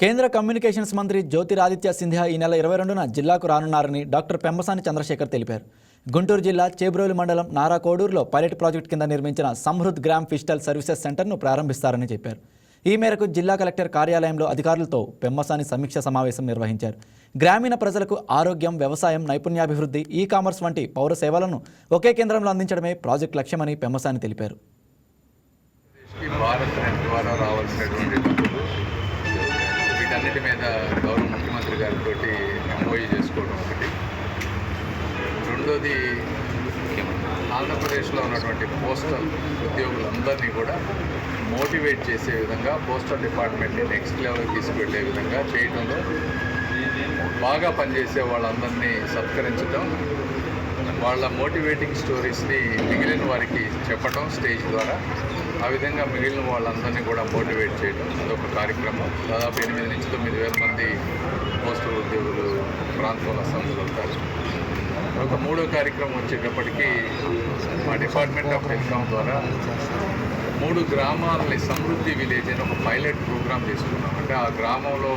కేంద్ర కమ్యూనికేషన్స్ మంత్రి జ్యోతిరాదిత్య సింధియా ఈ నెల ఇరవై రెండున జిల్లాకు రానున్నారని డాక్టర్ పెమ్మసాని చంద్రశేఖర్ తెలిపారు. గుంటూరు జిల్లా చేబ్రోలు మండలం నారా కోడూరులో పైలట్ ప్రాజెక్టు కింద నిర్మించిన సమృద్ధ్ గ్రామ్ ఫిజిటల్ సర్వీసెస్ సెంటర్ను ప్రారంభిస్తారని చెప్పారు. ఈ మేరకు జిల్లా కలెక్టర్ కార్యాలయంలో అధికారులతో పెమ్మసాని సమీక్ష సమావేశం నిర్వహించారు. గ్రామీణ ప్రజలకు ఆరోగ్యం వ్యవసాయం నైపుణ్యాభివృద్ధి ఈ కామర్స్ వంటి పౌర సేవలను ఒకే కేంద్రంలో అందించడమే ప్రాజెక్టు లక్ష్యమని పెమ్మసాని తెలిపారు. భారత్ ద్వారా రావాల్సినటువంటి వీటన్నిటి మీద గౌరవ ముఖ్యమంత్రి గారితో ఎంఓఈ చేసుకోవడం ఒకటి. రెండోది ఆంధ్రప్రదేశ్లో ఉన్నటువంటి పోస్టల్ ఉద్యోగులందరినీ కూడా మోటివేట్ చేసే విధంగా పోస్టల్ డిపార్ట్మెంట్ని నెక్స్ట్ లెవెల్ తీసుకెళ్ళే విధంగా చేయడంలో బాగా పనిచేసే వాళ్ళందరినీ సత్కరించడం వాళ్ళ మోటివేటింగ్ స్టోరీస్ని మిగిలిన వారికి చెప్పడం స్టేజ్ ద్వారా ఆ విధంగా మిగిలిన వాళ్ళందరినీ కూడా మోటివేట్ చేయడం అదొక కార్యక్రమం. దాదాపు ఎనిమిది నుంచి తొమ్మిది వేల మంది పోస్టల్ ఉద్యోగులు ప్రాంతంలో సంస్థలు ఉంటారు. ఒక మూడో కార్యక్రమం వచ్చేటప్పటికీ మా డిపార్ట్మెంట్ ఆఫ్ టెలికాం ద్వారా మూడు గ్రామాలని సమృద్ధి విలేజ్ అని ఒక పైలట్ ప్రోగ్రామ్ తీసుకున్నాం అంటే ఆ గ్రామంలో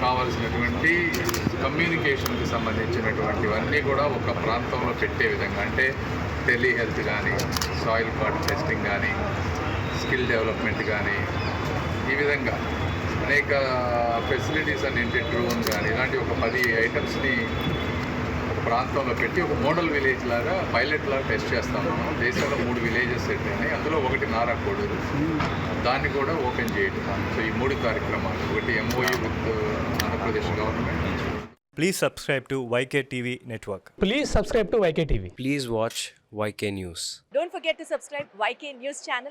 కావాల్సినటువంటి కమ్యూనికేషన్కి సంబంధించినటువంటివన్నీ కూడా ఒక ప్రాంతంలో పెట్టే విధంగా అంటే టెలి హెల్త్ కానీ సాయిల్ కార్డ్ టెస్టింగ్ కానీ స్కిల్ డెవలప్మెంట్ కానీ ఈ విధంగా అనేక ఫెసిలిటీస్ అన్నింటి డ్రోన్ కానీ ఇలాంటి ఒక పది ఐటమ్స్ని ప్రాంతంలో పెట్టి ఒక మోడల్ విలేజ్ లాగా పైలట్ లాగా టెస్ట్ చేస్తాం మనం. దేశంలో మూడు విలేజెస్ ఉన్నాయి. అందులో ఒకటి నారా కోడూరు. దాన్ని కూడా ఓపెన్ చేయడం సో ఈ మూడు కార్యక్రమాలు. ఒకటి MOU with Andhra Pradesh government. Please subscribe to YK TV network please subscribe to YK TV please watch YK news don't forget to subscribe YK news channel